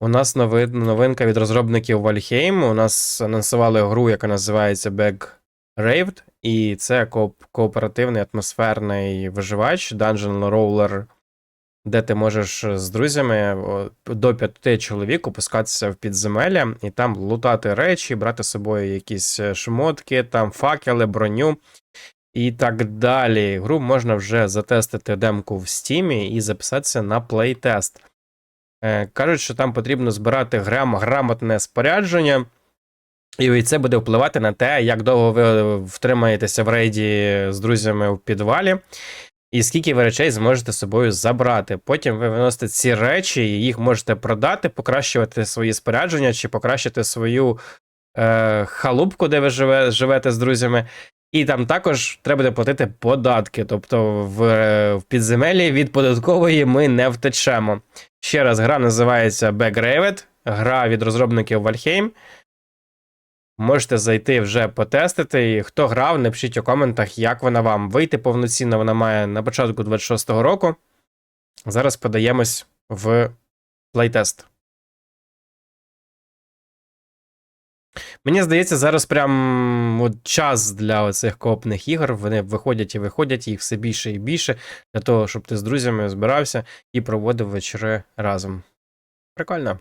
У нас новинка від розробників Valheim. У нас анонсували гру, яка називається Back Raved, і це кооп- кооперативний атмосферний виживач, Dungeon Roller, де ти можеш з друзями до п'яти чоловік опускатися в підземелля і там лутати речі, брати з собою якісь е, шмотки, там факели, броню і так далі. Гру можна вже затестити демку в стімі і записатися на плейтест. Е, Кажуть, що там потрібно збирати грам, грамотне спорядження, і це буде впливати на те, як довго ви втримаєтеся в рейді з друзями в підвалі, і скільки ви речей зможете з собою забрати. Потім ви виносите ці речі, і їх можете продати, покращувати свої спорядження чи покращити свою е, халупку, де ви живе, живете з друзями. І там також треба буде платити податки. Тобто в, е, в підземеллі від податкової ми не втечемо. Ще раз, гра називається Backraved, гра від розробників Valheim. Можете зайти вже потестити. І хто грав, напишіть у коментах, як вона вам. Вийти повноцінно вона має на початку 26-го року. Зараз подаємось в плейтест. Мені здається, зараз прям от час для оцих коопних ігор. Вони виходять і виходять, їх все більше і більше, для того, щоб ти з друзями збирався і проводив вечори разом. Прикольно.